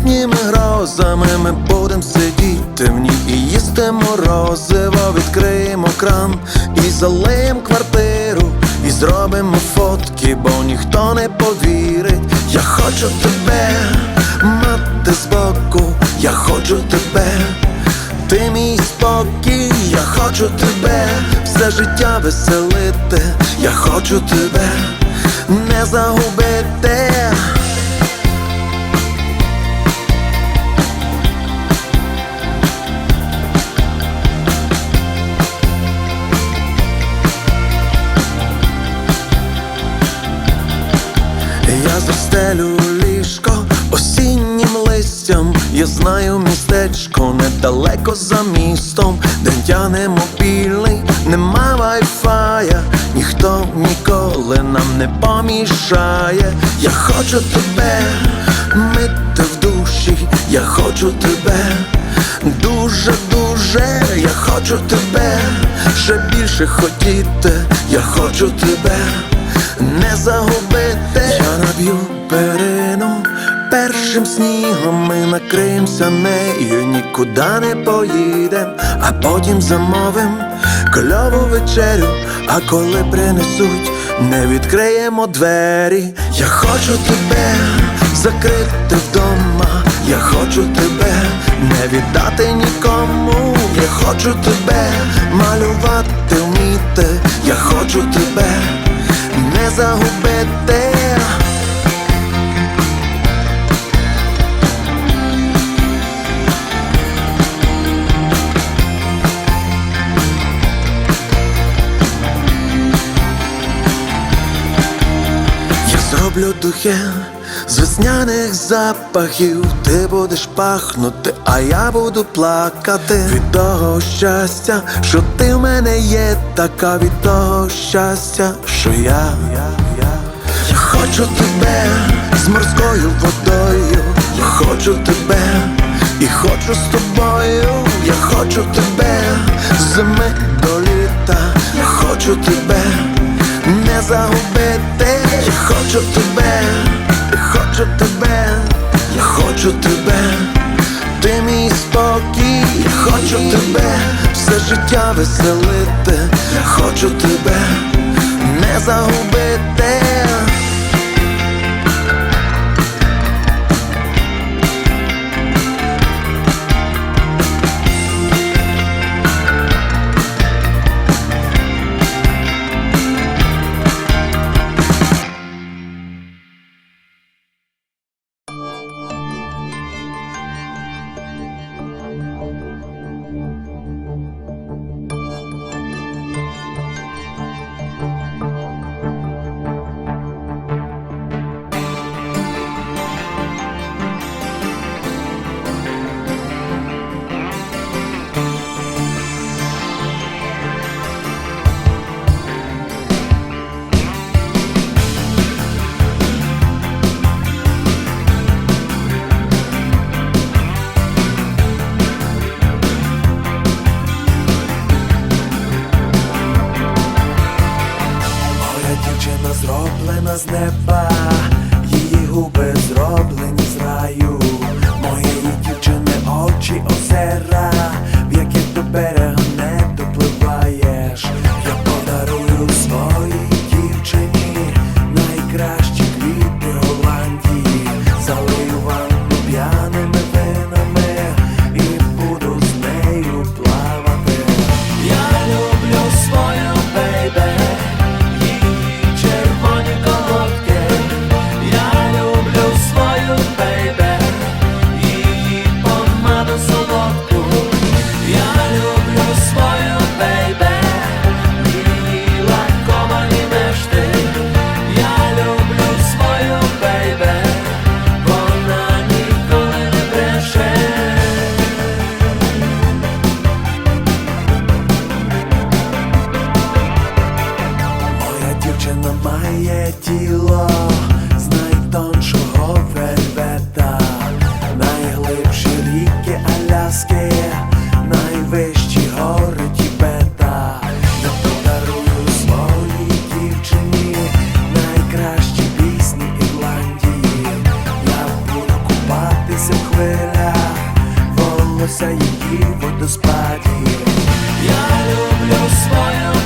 Літніми грозами. Ми будем сидіти в ній і їсти морозиво. Відкриємо кран і залиєм квартиру. І зробимо фотки, бо ніхто не повірить. Я хочу тебе мати збоку, я хочу тебе, ти мій спокій, я хочу тебе, все життя веселити, я хочу тебе не загубити. Я знаю містечко недалеко за містом, де тяне мобільний, нема вайфая, ніхто ніколи нам не помішає. Я хочу тебе мити в душі, я хочу тебе. Дуже, дуже, я хочу тебе, ще більше хотіти, я хочу тебе не загубити. Я наб'ю перину першим снігом ми накриємося нею, нікуди не поїдем, а потім замовим кльову вечерю, а коли принесуть, не відкриємо двері. Я хочу тебе закрити вдома, я хочу тебе не віддати нікому, я хочу тебе малювати вміти, я хочу тебе не загубити. Духи з весняних запахів. Ти будеш пахнути, а я буду плакати. Від того щастя, що ти в мене є, така від того щастя, що я. Хочу тебе з морською водою, я хочу тебе і хочу з тобою, я хочу тебе з зими до літа, я хочу тебе не загубити, хочу тебе, хочу тебе, я хочу тебе, ти мій спокій, я хочу тебе, все життя веселити, я хочу тебе. Не загубити. Роблена з неба, її губи зроблені з раю, моєї дівчини очі озирають. має тіло з найтоншого вельвета, найглибші ріки Аляски, найвищі гори Тібета Я подарую своїй дівчині найкращі пісні Ірландії. Я буду купатися в хвилях, волосся її водоспаді, Я люблю свою.